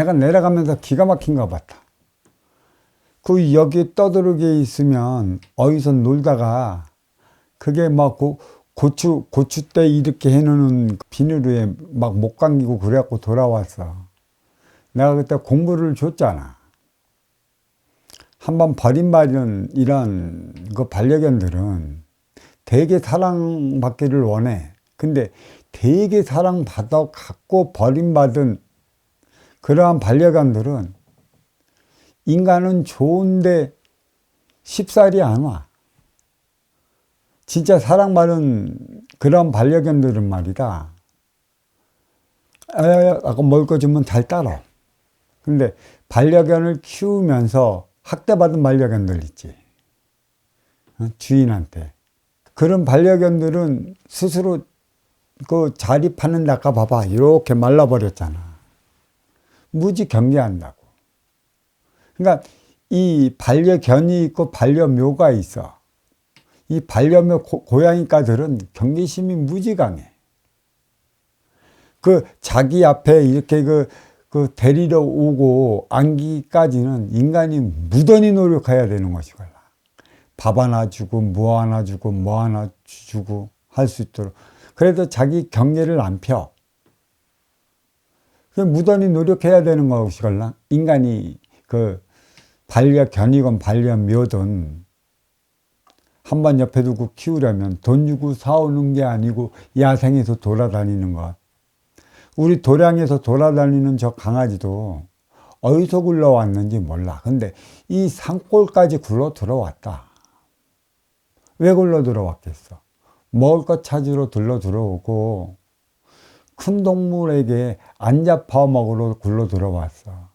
내가 내려가면서 기가 막힌 거 봤다. 그 여기 떠들게 있으면 어디서 놀다가 그게 막 고, 고추 고추대 이렇게 해놓은 비닐에 막 못 감기고 그래갖고 돌아왔어. 내가 그때 공부를 줬잖아. 한번 버림받은 이런 그 반려견들은 되게 사랑받기를 원해. 근데 되게 사랑받아 갖고 버림받은 그러한 반려견들은 인간은 좋은데 쉽사리 안 와. 진짜 사랑받은 그런 반려견들은 말이다. 에, 아까 먹을 거 주면 잘 따라. 근데 반려견을 키우면서 학대받은 반려견들 있지. 어? 주인한테. 그런 반려견들은 스스로 그 자립하는 데 아까 봐봐. 이렇게 말라버렸잖아. 무지 경계한다고. 그러니까 이 반려견이 있고 반려묘가 있어. 이 반려묘 고, 고양이과들은 경계심이 무지 강해. 그 자기 앞에 이렇게 그, 그 데리러 오고 안기까지는 인간이 무던히 노력해야 되는 것이걸라. 밥 하나 주고 뭐 하나 주고 뭐 하나 주고 할 수 있도록. 그래도 자기 경계를 안 펴. 그 무던히 노력해야 되는 것이걸라. 인간이 그 반려견이건 반려묘든 한 번 옆에 두고 키우려면 돈 주고 사오는 게 아니고 야생에서 돌아다니는 것. 우리 도량에서 돌아다니는 저 강아지도 어디서 굴러왔는지 몰라. 근데 이 산골까지 굴러 들어왔다. 왜 굴러 들어왔겠어? 먹을 것 찾으러 들러 들어오고 큰 동물에게 안 잡아 먹으러 굴러 들어왔어.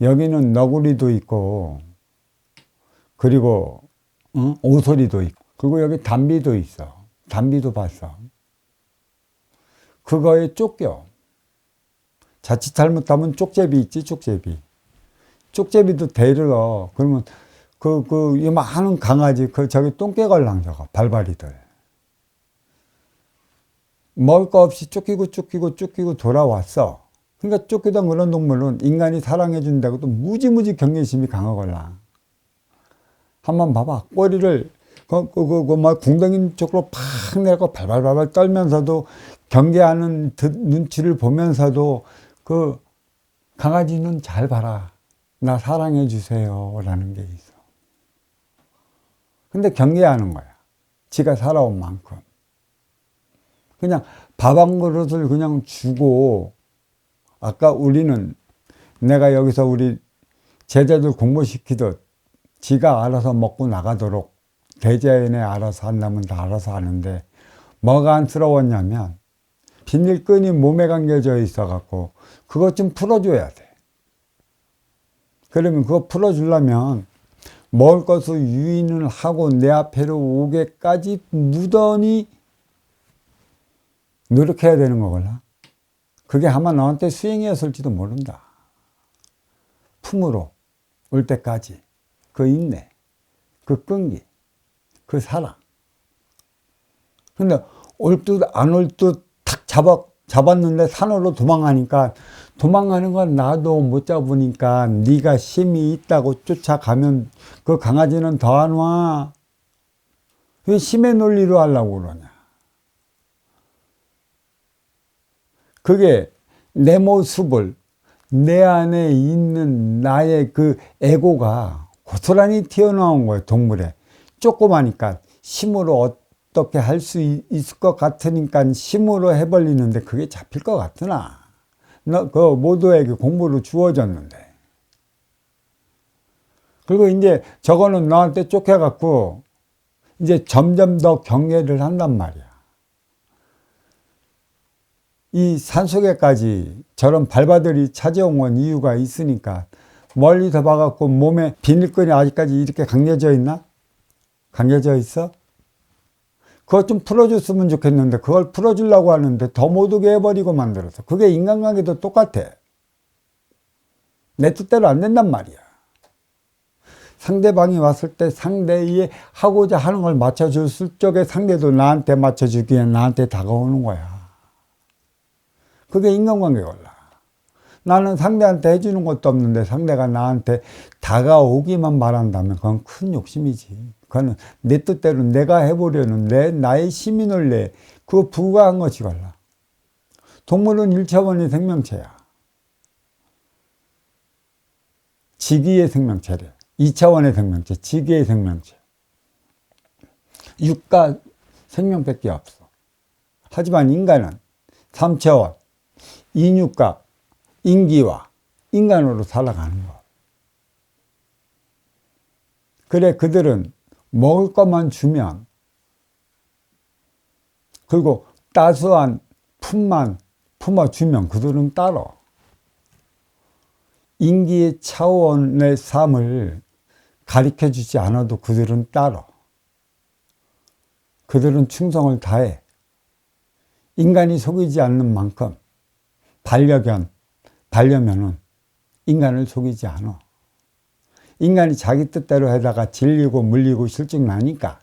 여기는 너구리도 있고 그리고 응? 오소리도 있고 그리고 여기 담비도 있어. 담비도 봤어. 그거에 쫓겨. 자칫 잘못하면 쪽제비 있지, 쪽제비. 쪽제비도 데리러, 그러면 그, 그, 이 많은 강아지, 그, 저기 똥개걸랑 저거, 발발이들. 먹을 거 없이 쫓기고 쫓기고 쫓기고 돌아왔어. 그러니까 쫓기던 그런 동물은 인간이 사랑해 준다고 또 무지무지 경계심이 강하걸라. 한번 봐봐. 꼬리를, 그, 그, 그, 그, 막 궁뎅이 쪽으로 팍 내고 발발발발 떨면서도 경계하는 듯 눈치를 보면서도 그 강아지는 잘 봐라. 나 사랑해 주세요. 라는 게 있어. 근데 경계하는 거야. 지가 살아온 만큼. 그냥 밥 한 그릇을 그냥 주고, 아까 우리는 내가 여기서 우리 제자들 공부시키듯 지가 알아서 먹고 나가도록 대자연에 알아서 한다면 다 알아서 하는데 뭐가 안쓰러웠냐면 비닐끈이 몸에 감겨져 있어 갖고 그것 좀 풀어줘야 돼. 그러면 그거 풀어주려면 먹을 것을 유인을 하고 내 앞에로 오게까지 무던히 노력해야 되는 거구나. 그게 아마 너한테 수행이었을지도 모른다. 품으로 올 때까지 그 인내, 그 끈기, 그 사랑. 근데 올 듯 안 올 듯 탁 잡아, 잡았는데 산으로 도망가니까 도망가는 건 나도 못 잡으니까 네가 힘이 있다고 쫓아가면 그 강아지는 더 안 와. 왜 힘의 논리로 하려고 그러냐. 그게 내 모습을 내 안에 있는 나의 그 에고가 고스란히 튀어나온 거예요, 동물에. 조그마니까 힘으로 어떻게 할 수 있을 것 같으니까 힘으로 해버리는데 그게 잡힐 것 같으나? 너, 그 모두에게 공부를 주어졌는데. 그리고 이제 저거는 너한테 쫓겨갖고 이제 점점 더 경계를 한단 말이야. 이 산속에까지 저런 발바들이 찾아온 건 이유가 있으니까 멀리서 봐갖고 몸에 비닐끈이 아직까지 이렇게 강려져 있나? 강려져 있어? 그것 좀 풀어줬으면 좋겠는데 그걸 풀어주려고 하는데 더 못 오게 해버리고 만들어서 그게 인간관계도 똑같아. 내 뜻대로 안 된단 말이야. 상대방이 왔을 때 상대의 하고자 하는 걸 맞춰줬을 적에 상대도 나한테 맞춰주기에 나한테 다가오는 거야. 그게 인간관계 걸라. 나는 상대한테 해주는 것도 없는데 상대가 나한테 다가오기만 말한다면 그건 큰 욕심이지. 그거는 내 뜻대로 내가 해보려는 내, 나의 시민을 내, 그거 부과한 것이걸라. 동물은 1차원의 생명체야. 지기의 생명체래. 2차원의 생명체, 지기의 생명체. 육가 생명밖에 없어. 하지만 인간은 3차원, 인육과 인기와 인간으로 살아가는 거. 그래, 그들은 먹을 것만 주면, 그리고 따스한 품만 품어주면 그들은 따라. 인기의 차원의 삶을 가르쳐 주지 않아도 그들은 따라. 그들은 충성을 다해. 인간이 속이지 않는 만큼 반려견, 반려면은 인간을 속이지 않아. 인간이 자기 뜻대로 하다가 질리고 물리고 실증 나니까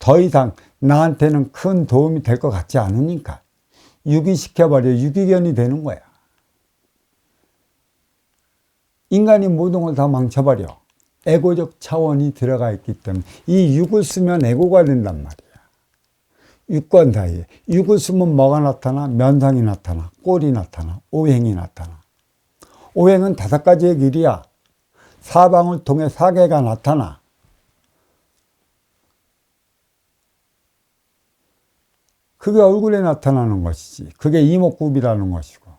더 이상 나한테는 큰 도움이 될 것 같지 않으니까 유기시켜버려 유기견이 되는 거야. 인간이 모든 걸 다 망쳐버려. 에고적 차원이 들어가 있기 때문에 이 육을 쓰면 에고가 된단 말이야. 육권 사이에. 육을 쓰면 뭐가 나타나? 면상이 나타나. 꼴이 나타나. 오행이 나타나. 오행은 다섯 가지의 길이야. 사방을 통해 사계가 나타나. 그게 얼굴에 나타나는 것이지. 그게 이목구비라는 것이고.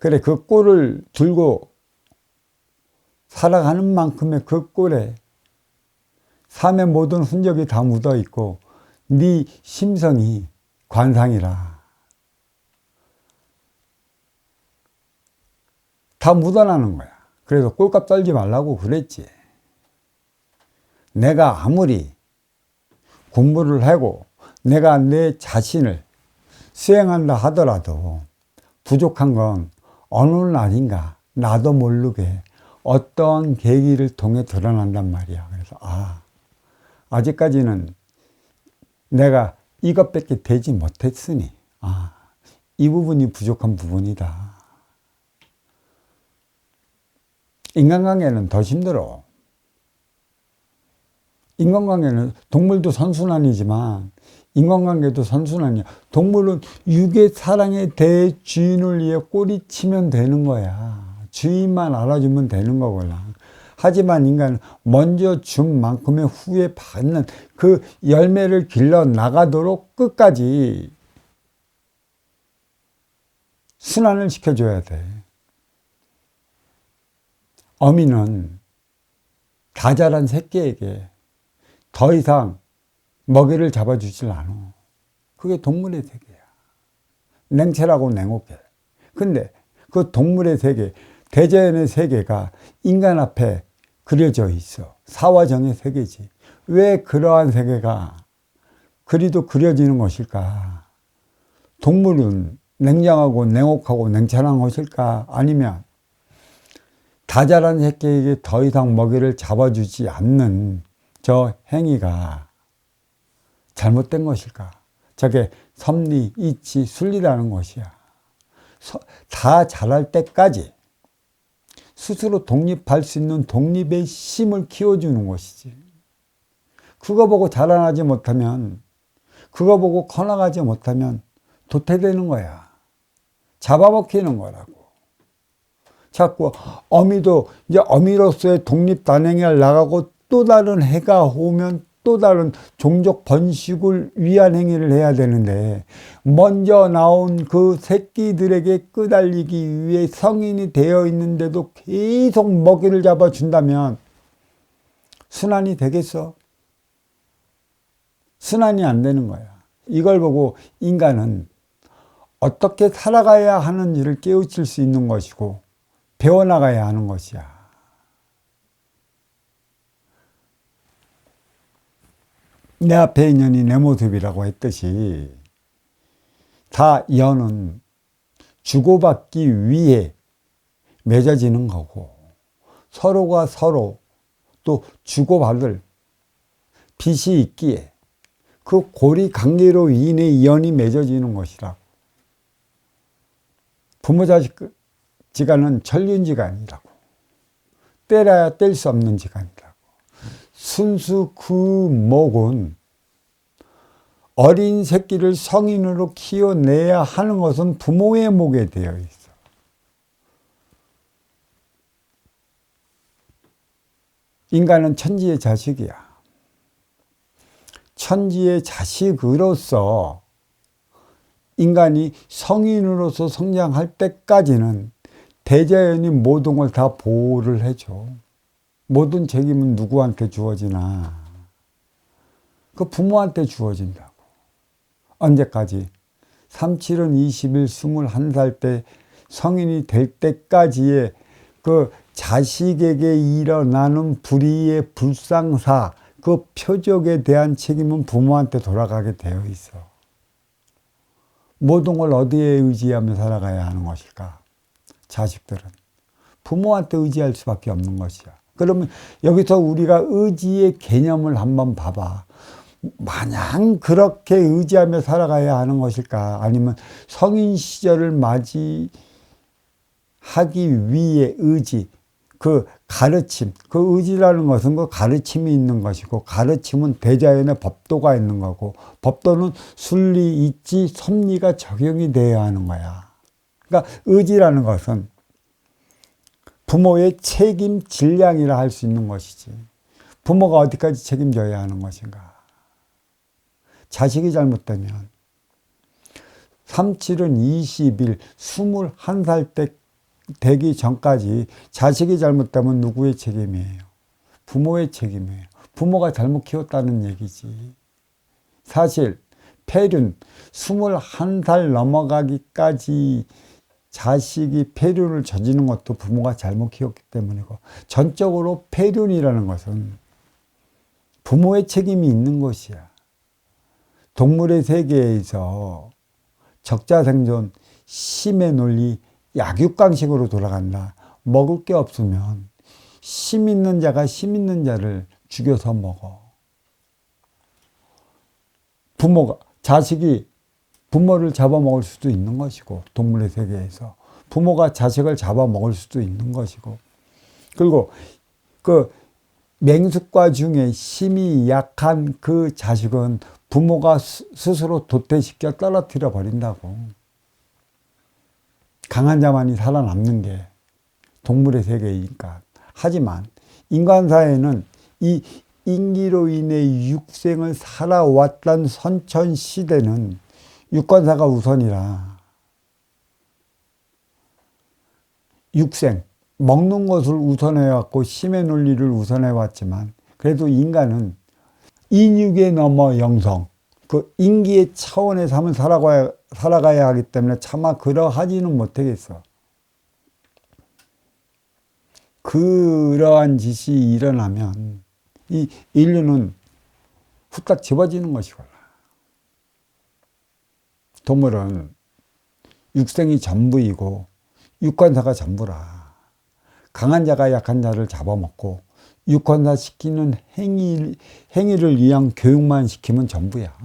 그래, 그 꼴을 들고 살아가는 만큼의 그 꼴에 삶의 모든 흔적이 다 묻어 있고, 네 심성이 관상이라. 다 묻어나는 거야. 그래서 꼴값 떨지 말라고 그랬지. 내가 아무리 공부를 하고 내가 내 자신을 수행한다 하더라도 부족한 건 어느 날인가 나도 모르게 어떤 계기를 통해 드러난단 말이야. 그래서 아 아직까지는 내가 이것밖에 되지 못했으니 아 이 부분이 부족한 부분이다. 인간관계는 더 힘들어. 인간관계는 동물도 선순환이지만 인간관계도 선순환이야. 동물은 육의 사랑의 대주인을 위해 꼬리치면 되는 거야. 주인만 알아주면 되는 거구나. 하지만 인간은 먼저 준 만큼의 후에 받는 그 열매를 길러 나가도록 끝까지 순환을 시켜줘야 돼. 어미는 다 자란 새끼에게 더 이상 먹이를 잡아주질 않아. 그게 동물의 세계야. 냉철하고 냉혹해. 근데 그 동물의 세계, 대자연의 세계가 인간 앞에 그려져 있어. 사화정의 세계지. 왜 그러한 세계가 그리도 그려지는 것일까? 동물은 냉정하고 냉혹하고 냉철한 것일까? 아니면 다 자란 새끼에게 더 이상 먹이를 잡아주지 않는 저 행위가 잘못된 것일까? 저게 섭리, 이치, 순리라는 것이야. 다 자랄 때까지 스스로 독립할 수 있는 독립의 힘을 키워주는 것이지. 그거 보고 자라나지 못하면, 그거 보고 커나가지 못하면 도태되는 거야. 잡아먹히는 거라고. 자꾸 어미도 이제 어미로서의 독립 단행을 나가고 또 다른 해가 오면 또 다른 종족 번식을 위한 행위를 해야 되는데 먼저 나온 그 새끼들에게 끄달리기 위해 성인이 되어 있는데도 계속 먹이를 잡아 준다면 순환이 되겠어? 순환이 안 되는 거야. 이걸 보고 인간은 어떻게 살아가야 하는지를 깨우칠 수 있는 것이고 배워나가야 하는 것이야. 내 앞에 있는 이 내 모습이라고 했듯이 다 연은 주고받기 위해 맺어지는 거고 서로가 서로 또 주고받을 빚이 있기에 그 고리 관계로 인해 연이 맺어지는 것이라고. 부모 자식 지간은 천륜지간이라고. 때려야 뗄 수 없는 지간이라고. 순수 그 목은 어린 새끼를 성인으로 키워내야 하는 것은 부모의 목에 되어 있어. 인간은 천지의 자식이야. 천지의 자식으로서 인간이 성인으로서 성장할 때까지는 대자연이 모든 걸 다 보호를 해줘. 모든 책임은 누구한테 주어지나? 그 부모한테 주어진다고. 언제까지? 37은 20일 21살 때 성인이 될 때까지의 그 자식에게 일어나는 불의의 불상사, 그 표적에 대한 책임은 부모한테 돌아가게 되어 있어. 모든 걸 어디에 의지하며 살아가야 하는 것일까? 자식들은. 부모한테 의지할 수밖에 없는 것이야. 그러면 여기서 우리가 의지의 개념을 한번 봐봐. 마냥 그렇게 의지하며 살아가야 하는 것일까? 아니면 성인 시절을 맞이하기 위해 의지, 그 가르침, 그 의지라는 것은 그 가르침이 있는 것이고, 가르침은 대자연의 법도가 있는 거고, 법도는 순리, 있지, 섭리가 적용이 돼야 하는 거야. 그러니까 의지라는 것은 부모의 책임 질량이라 할 수 있는 것이지. 부모가 어디까지 책임져야 하는 것인가. 자식이 잘못되면 37은 20일, 21살 때 되기 전까지 자식이 잘못되면 누구의 책임이에요? 부모의 책임이에요. 부모가 잘못 키웠다는 얘기지. 사실 폐륜 21살 넘어가기까지 자식이 폐륜을 저지는 것도 부모가 잘못 키웠기 때문이고 전적으로 폐륜이라는 것은 부모의 책임이 있는 것이야. 동물의 세계에서 적자 생존, 심의 논리, 약육강식으로 돌아간다. 먹을 게 없으면 심 있는 자가 심 있는 자를 죽여서 먹어. 부모가, 자식이 부모를 잡아먹을 수도 있는 것이고, 동물의 세계에서. 부모가 자식을 잡아먹을 수도 있는 것이고. 그리고 그 맹숙과 중에 심이 약한 그 자식은 부모가 스스로 도태시켜 떨어뜨려 버린다고. 강한 자만이 살아남는 게 동물의 세계이니까. 하지만 인간 사회는 이 인기로 인해 육생을 살아왔던 선천 시대는 육관사가 우선이라 육생 먹는 것을 우선해 왔고 심의 논리를 우선해 왔지만 그래도 인간은 인육에 넘어 영성 그 인기의 차원에서 한번 살아가야, 살아가야 하기 때문에 차마 그러하지는 못하겠어. 그러한 짓이 일어나면 이 인류는 후딱 집어지는 것이거라. 동물은 육생이 전부이고 육관사가 전부라. 강한 자가 약한 자를 잡아먹고 육관사 시키는 행위, 행위를 위한 교육만 시키면 전부야.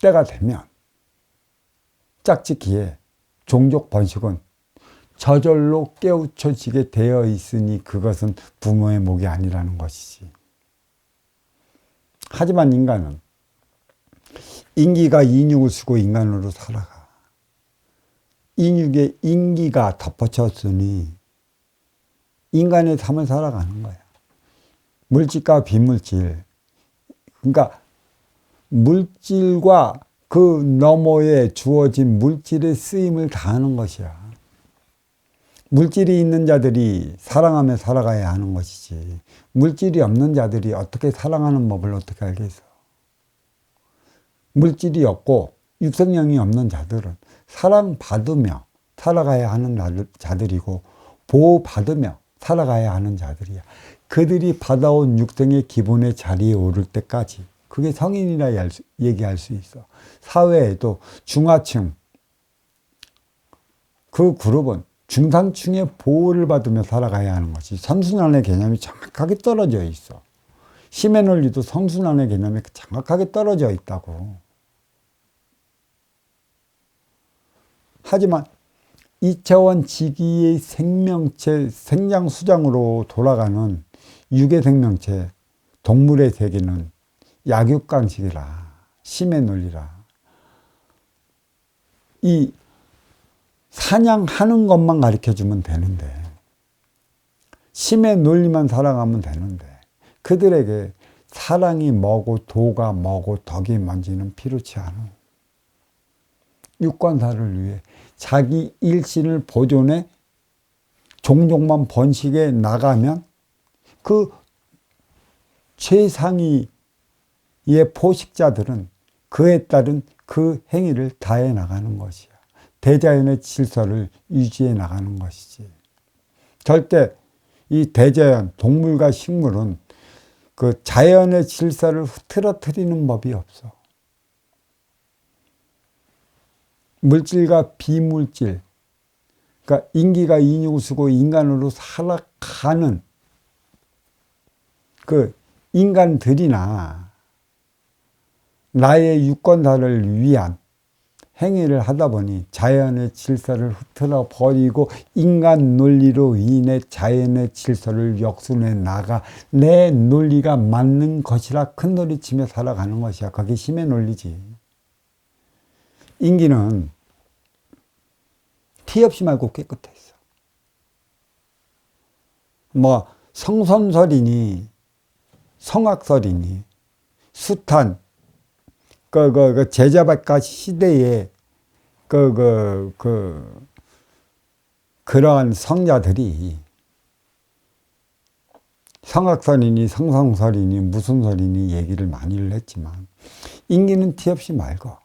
때가 되면 짝짓기에 종족 번식은 저절로 깨우쳐지게 되어 있으니 그것은 부모의 목이 아니라는 것이지. 하지만 인간은 인기가 인육을 쓰고 인간으로 살아가. 인육에 인기가 덮어쳤으니 인간의 삶을 살아가는 거야. 물질과 비물질. 그러니까 물질과 그 너머에 주어진 물질의 쓰임을 다하는 것이야. 물질이 있는 자들이 사랑하며 살아가야 하는 것이지. 물질이 없는 자들이 어떻게 사랑하는 법을 어떻게 알겠어. 물질이 없고 육성령이 없는 자들은 사랑받으며 살아가야 하는 자들이고 보호받으며 살아가야 하는 자들이야. 그들이 받아온 육성의 기본의 자리에 오를 때까지 그게 성인이라 얘기할 수 있어. 사회에도 중하층 그 그룹은 중상층의 보호를 받으며 살아가야 하는 것이 선순환의 개념이 정확하게 떨어져 있어. 심의 논리도 선순환의 개념이 정확하게 떨어져 있다고. 하지만 이차원 지기의 생명체, 생장수장으로 돌아가는 유괴 생명체, 동물의 세계는 약육강식이라, 심의 논리라. 이 사냥하는 것만 가르쳐 주면 되는데, 심의 논리만 살아가면 되는데, 그들에게 사랑이 뭐고 도가 뭐고 덕이 뭔지는 필요치 않아. 유권사를 위해 자기 일신을 보존해 종종만 번식에 나가면 그 최상위의 포식자들은 그에 따른 그 행위를 다해 나가는 것이야. 대자연의 질서를 유지해 나가는 것이지. 절대 이 대자연, 동물과 식물은 그 자연의 질서를 흐트러뜨리는 법이 없어. 물질과 비물질, 그러니까 인기가 쓰고 인간으로 살아가는 그 인간들이나 나의 유권사를 위한 행위를 하다 보니 자연의 질서를 흐트러 버리고 인간 논리로 인해 자연의 질서를 역순해 나가 내 논리가 맞는 것이라 큰 소리 치며 살아가는 것이야. 그게 힘의 논리지. 인기는 티 없이 말고 깨끗했어. 뭐 성선설이니 성악설이니 숱한 그, 그, 그 제자박가 시대에 그, 그, 그, 그러한 성자들이 성악설이니 성성설이니 무슨 설이니 얘기를 많이를 했지만 인기는 티 없이 맑어.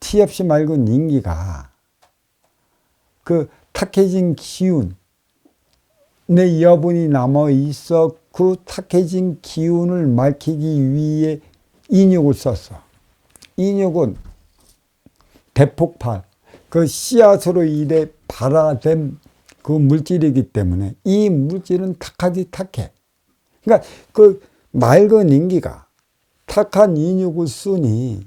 티 없이 맑은 인기가 그 탁해진 기운 내 여분이 남아 있어 그 탁해진 기운을 밝히기 위해 인육을 썼어. 인육은 대폭발, 그 씨앗으로 인해 발화된 그 물질이기 때문에 이 물질은 탁하지 탁해. 그러니까 그 맑은 인기가 탁한 인육을 쓰니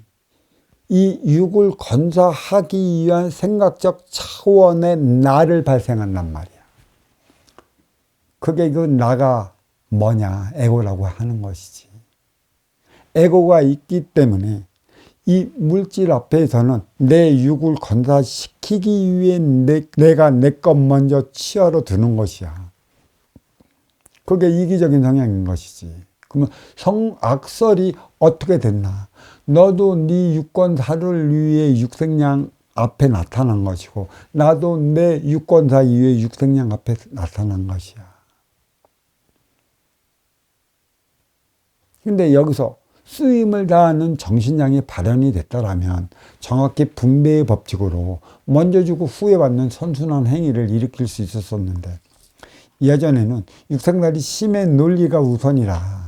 이 육을 건사하기 위한 생각적 차원의 나를 발생한단 말이야. 그게 그 나가 뭐냐, 에고라고 하는 것이지. 에고가 있기 때문에 이 물질 앞에서는 내 육을 건사시키기 위해 내, 내가 내 것 먼저 치어로 드는 것이야. 그게 이기적인 성향인 것이지. 그러면 성악설이 어떻게 됐나? 너도 네 유권사를 위해 육생량 앞에 나타난 것이고 나도 내 유권사 위해 육생량 앞에 나타난 것이야. 근데 여기서 쓰임을 다하는 정신량이 발현이 됐다라면 정확히 분배의 법칙으로 먼저 주고 후에 받는 선순환 행위를 일으킬 수 있었었는데 예전에는 육생날이 심의 논리가 우선이라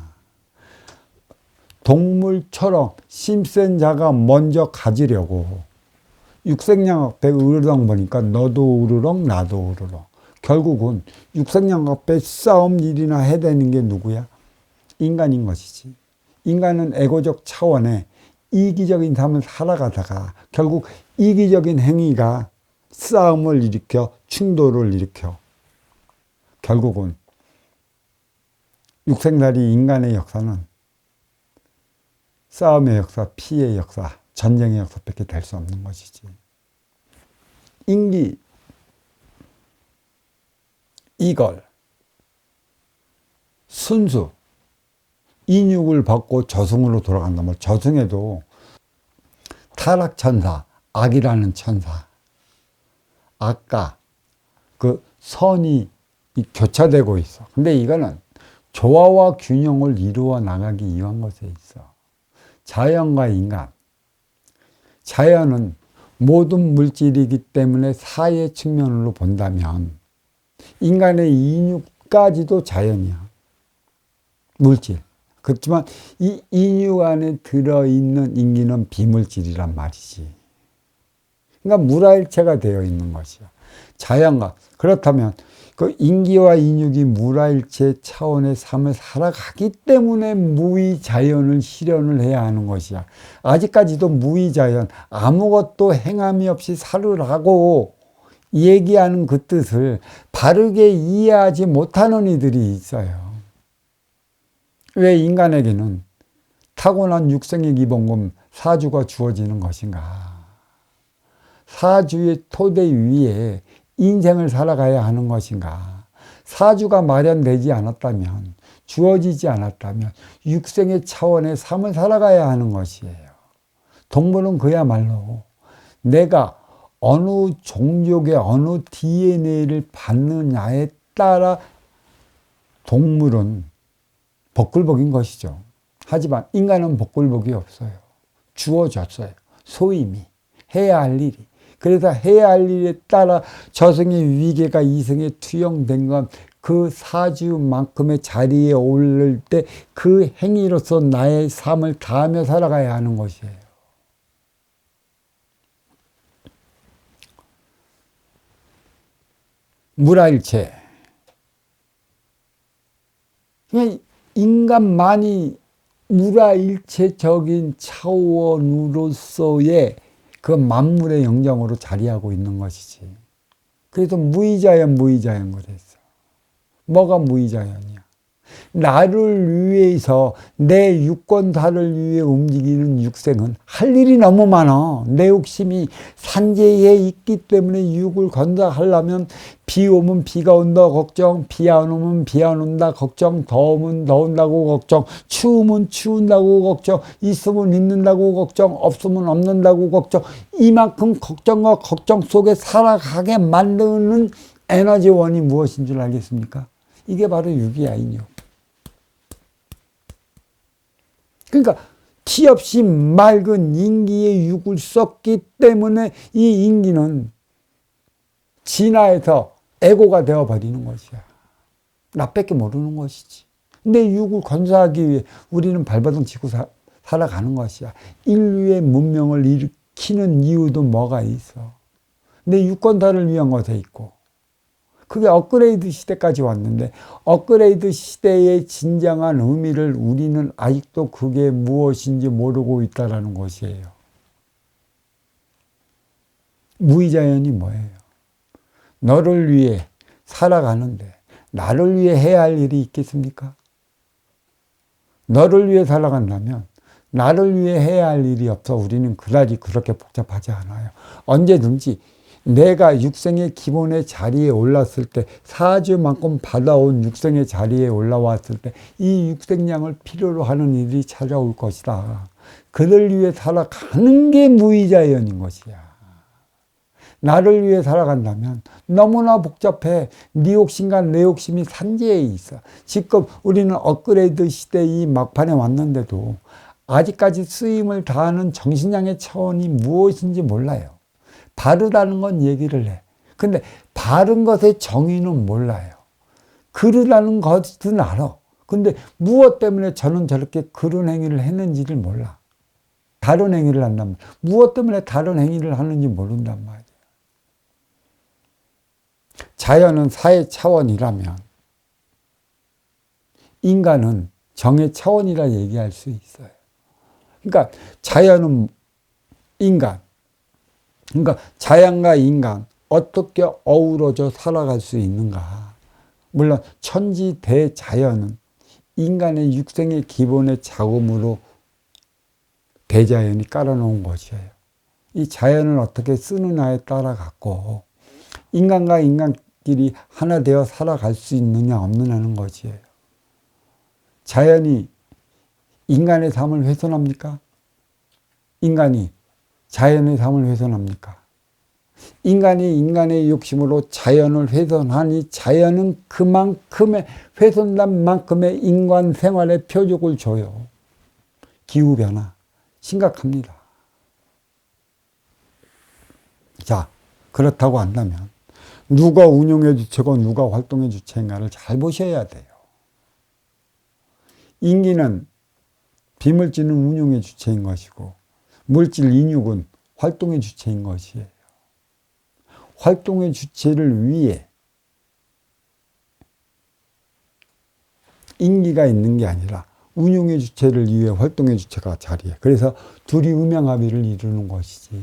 동물처럼 심센 자가 먼저 가지려고 앞에 으르렁 보니까 너도 으르렁 나도 으르렁 결국은 앞에 싸움 일이나 해야 되는 게 누구야? 인간인 것이지. 인간은 에고적 차원의 이기적인 삶을 살아가다가 결국 이기적인 행위가 싸움을 일으켜 충돌을 일으켜 결국은 육생날이 인간의 역사는 싸움의 역사, 피해의 역사, 전쟁의 역사밖에 될 수 없는 것이지. 인기, 이걸, 순수, 인육을 받고 저승으로 돌아간다면 저승에도 타락천사, 악이라는 천사, 악과 그 선이 교차되고 있어. 근데 이거는 조화와 균형을 이루어 나가기 위한 것에 있어. 자연과 인간. 자연은 모든 물질이기 때문에 사회 측면으로 본다면 인간의 인육까지도 자연이야. 물질. 그렇지만 이 인육 안에 들어있는 인기는 비물질이란 말이지. 그러니까 물화일체가 되어 있는 것이야. 자연과 그렇다면 그 인기와 인육이 무라일체 차원의 삶을 살아가기 때문에 무의자연을 실현을 해야 하는 것이야. 아직까지도 무의자연 아무것도 행함이 없이 살으라고 얘기하는 그 뜻을 바르게 이해하지 못하는 이들이 있어요. 왜 인간에게는 타고난 육생의 기본금 사주가 주어지는 것인가? 사주의 토대 위에 인생을 살아가야 하는 것인가? 사주가 마련되지 않았다면, 주어지지 않았다면, 육생의 차원의 삶을 살아가야 하는 것이에요. 동물은 그야말로 내가 어느 종족의 어느 DNA를 받느냐에 따라 동물은 복불복인 것이죠. 하지만 인간은 복불복이 없어요. 주어졌어요. 소임이. 해야 할 일이. 그래서 해야 할 일에 따라 저승의 위계가 이승에 투영된 건 그 사주만큼의 자리에 오를 때그 행위로서 나의 삶을 다하며 살아가야 하는 것이에요. 무라일체. 그냥 인간만이 무라일체적인 차원으로서의 그 만물의 영장으로 자리하고 있는 것이지. 그래서 무의자연, 무의자연 그랬어. 뭐가 무의자연이야? 나를 위해서 내 유권사를 위해 움직이는 육생은 할 일이 너무 많아. 내 욕심이 산재에 있기 때문에 육을 건사하려면 비 오면 비가 온다 걱정, 비 안 오면 비 안 온다 걱정, 더우면 더운다고 걱정, 추우면 추운다고 걱정, 있으면 있는다고 걱정, 없으면 없는다고 걱정. 이만큼 걱정과 걱정 속에 살아가게 만드는 에너지원이 무엇인 줄 알겠습니까? 이게 바로 육이야, 인육. 그러니까 티 없이 맑은 인기의 육을 썼기 때문에 이 인기는 진화해서 에고가 되어버리는 것이야. 나밖에 모르는 것이지. 내 육을 건사하기 위해 우리는 발버둥 치고 사, 살아가는 것이야. 인류의 문명을 일으키는 이유도 뭐가 있어. 내 유권사를 위한 것에 있고 그게 업그레이드 시대까지 왔는데 업그레이드 시대의 진정한 의미를 우리는 아직도 그게 무엇인지 모르고 있다라는 것이에요. 무의자연이 뭐예요? 너를 위해 살아가는데 나를 위해 해야 할 일이 있겠습니까? 너를 위해 살아간다면 나를 위해 해야 할 일이 없어 우리는 그다지 그렇게 복잡하지 않아요. 언제든지 내가 육생의 기본의 자리에 올랐을 때 사주만큼 받아온 육생의 자리에 올라왔을 때 이 육생량을 필요로 하는 일이 찾아올 것이다. 그들 위해 살아가는 게 무의자연인 것이야. 나를 위해 살아간다면 너무나 복잡해. 네 욕심과 내 욕심이 산재에 있어. 지금 우리는 업그레이드 시대 이 막판에 왔는데도 아직까지 쓰임을 다하는 정신량의 차원이 무엇인지 몰라요. 바르다는 건 얘기를 해. 근데 바른 것의 정의는 몰라요. 그르다는 것은 알아. 근데 무엇 때문에 저는 저렇게 그런 행위를 했는지를 몰라. 다른 행위를 한다면 무엇 때문에 다른 행위를 하는지 모른단 말이야. 자연은 사회 차원이라면 인간은 정의 차원이라 얘기할 수 있어요. 그러니까 자연은 인간, 그러니까 자연과 인간 어떻게 어우러져 살아갈 수 있는가? 물론 천지 대자연은 인간의 육생의 기본의 자금으로 대자연이 깔아놓은 것이에요. 이 자연을 어떻게 쓰느냐에 따라 갖고 인간과 인간끼리 하나 되어 살아갈 수 있느냐 없느냐는 것이에요. 자연이 인간의 삶을 훼손합니까? 인간이 자연의 삶을 훼손합니까? 인간이 인간의 욕심으로 자연을 훼손하니 자연은 그만큼의 훼손된 만큼의 인간 생활의 표적을 줘요. 기후 변화 심각합니다. 자, 그렇다고 한다면 누가 운용의 주체고 누가 활동의 주체인가를 잘 보셔야 돼요. 인기는 비물질은 운용의 주체인 것이고 물질 인육은 활동의 주체인 것이에요. 활동의 주체를 위해 인기가 있는 게 아니라 운용의 주체를 위해 활동의 주체가 자리해. 그래서 둘이 음양합의를 이루는 것이지.